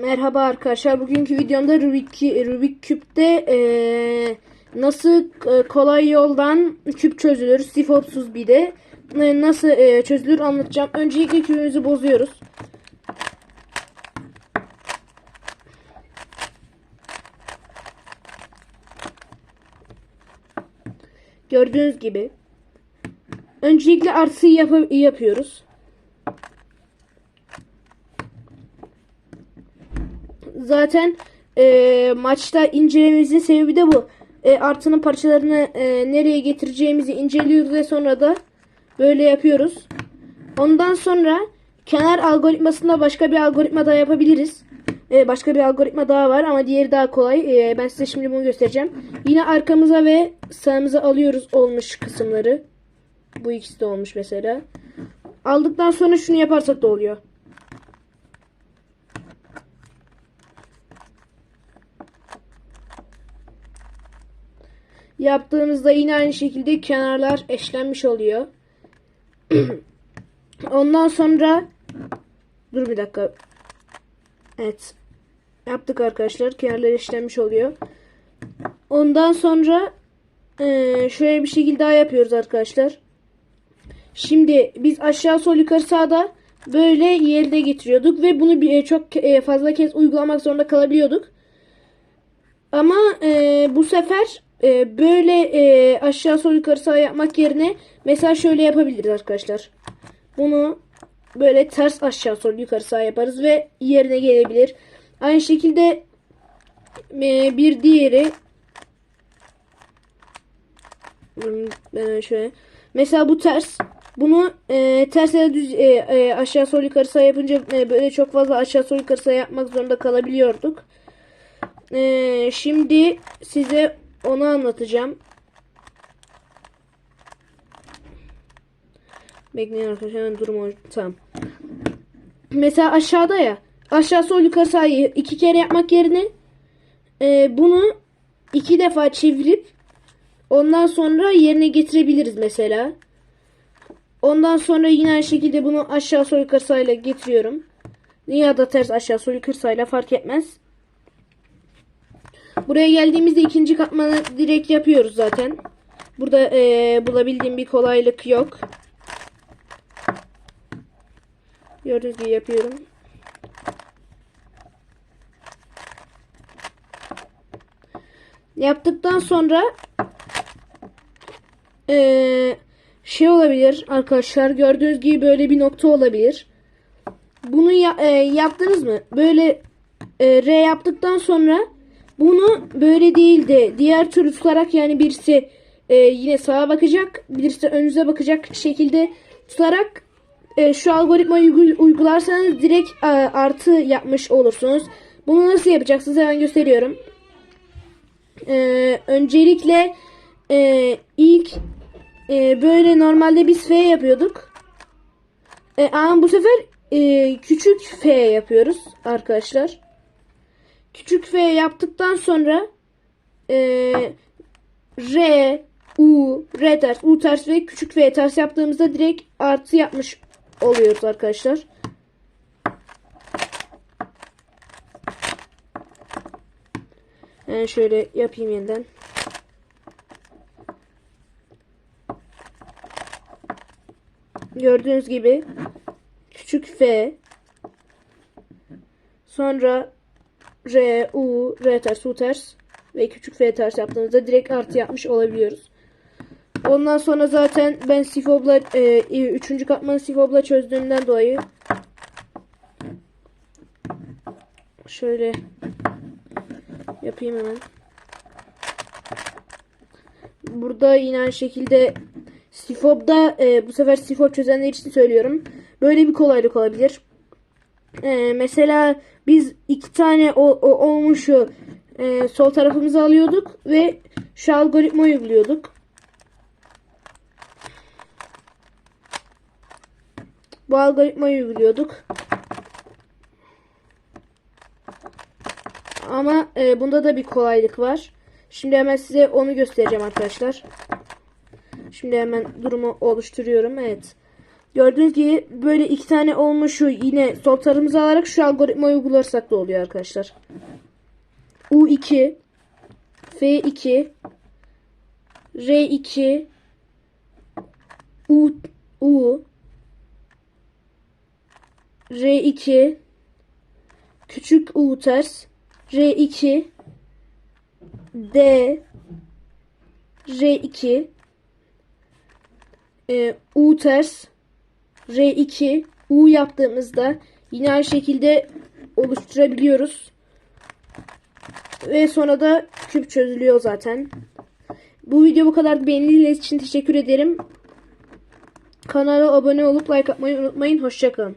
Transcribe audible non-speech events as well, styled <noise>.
Merhaba arkadaşlar. Bugünkü videomda Rubik, Rubik küpte eee, nasıl e, kolay yoldan küp çözülür, sifopsuz bir de e, nasıl e, çözülür anlatacağım. Öncelikle küpümüzü bozuyoruz. Gördüğünüz gibi. Öncelikle artıyı yap- yapıyoruz. Zaten e, maçta incelememizin sebebi de bu. E, artının parçalarını e, nereye getireceğimizi inceliyoruz ve sonra da böyle yapıyoruz. Ondan sonra kenar algoritmasında başka bir algoritma daha yapabiliriz. E, başka bir algoritma daha var ama diğeri daha kolay. E, ben size şimdi bunu göstereceğim. Yine arkamıza ve sağımıza alıyoruz olmuş kısımları. Bu ikisi de olmuş mesela. Aldıktan sonra şunu yaparsak da oluyor. Yaptığımızda yine aynı şekilde kenarlar eşlenmiş oluyor. <clears throat> Ondan sonra dur bir dakika. Evet. Yaptık arkadaşlar. Kenarlar eşlenmiş oluyor. Ondan sonra şöyle bir şekilde daha yapıyoruz arkadaşlar. Şimdi biz aşağı sol yukarı sağda böyle yerine getiriyorduk ve bunu bir, çok e, fazla kez uygulamak zorunda kalabiliyorduk. Ama e, bu sefer e, böyle e, aşağı sol yukarı sağ yapmak yerine mesela şöyle yapabiliriz arkadaşlar. Bunu böyle ters aşağı sol yukarı sağ yaparız ve yerine gelebilir. Aynı şekilde e, bir diğeri ben şöyle. Mesela bu ters. Bunu e, ters ya düz e, e, aşağı sol yukarı sağ yapınca e, böyle çok fazla aşağı sol yukarı sağ yapmak zorunda kalabiliyorduk. E, şimdi size onu anlatacağım. Bekleyin arkadaşlar hemen durumu tamam. Mesela aşağıda ya aşağı sol yukarı sağ iki kere yapmak yerine e, bunu iki defa çevirip ondan sonra yerine getirebiliriz mesela. Ondan sonra yine aynı şekilde bunu aşağı sol yukarı sağ ile getiriyorum. Ya da ters aşağı sol yukarı sağ ile fark etmez. Buraya geldiğimizde ikinci katmanı direkt yapıyoruz zaten. Burada eee, bulabildiğim bir kolaylık yok. Gördüğünüz gibi yapıyorum. Yaptıktan sonra eee, şey olabilir arkadaşlar. Gördüğünüz gibi böyle bir nokta olabilir. Bunu ya- eee, yaptınız mı? Böyle eee, R yaptıktan sonra bunu böyle değil de diğer türlü tutarak yani birisi e, yine sağa bakacak, birisi önünüze bakacak şekilde tutarak e, şu algoritmayı uygul- uygularsanız direkt e, artı yapmış olursunuz. Bunu nasıl yapacaksınız hemen gösteriyorum. E, öncelikle e, ilk e, böyle normalde biz F yapıyorduk. E, ama bu sefer e, küçük F yapıyoruz arkadaşlar küçük F yaptıktan sonra e, R, U, R ters, U ters ve küçük F ters yaptığımızda direkt artı yapmış oluyoruz arkadaşlar. Yani şöyle yapayım yeniden. Gördüğünüz gibi küçük F sonra R, U, R ters, U ters ve küçük F ters yaptığınızda direkt artı yapmış olabiliyoruz. Ondan sonra zaten ben Sifob'la e, üçüncü katmanı Sifob'la çözdüğümden dolayı şöyle yapayım hemen. Burada yine aynı şekilde Sifob'da e, bu sefer Sifob çözenler için söylüyorum. Böyle bir kolaylık olabilir. Ee, mesela biz iki tane o, o olmuşu e, sol tarafımıza alıyorduk ve şu algoritma uyguluyorduk. Bu algoritmayı uyguluyorduk. Ama e, bunda da bir kolaylık var. Şimdi hemen size onu göstereceğim arkadaşlar. Şimdi hemen durumu oluşturuyorum. Evet. Gördüğünüz gibi böyle iki tane olmuşu yine sol tarafımıza alarak şu algoritmayı uygularsak da oluyor arkadaşlar. U2 F2 R2 U U R2 küçük U ters R2 D R2 e, U ters R2 U yaptığımızda yine aynı şekilde oluşturabiliyoruz. Ve sonra da küp çözülüyor zaten. Bu video bu kadar beğendiğiniz için teşekkür ederim. Kanala abone olup like atmayı unutmayın. Hoşçakalın.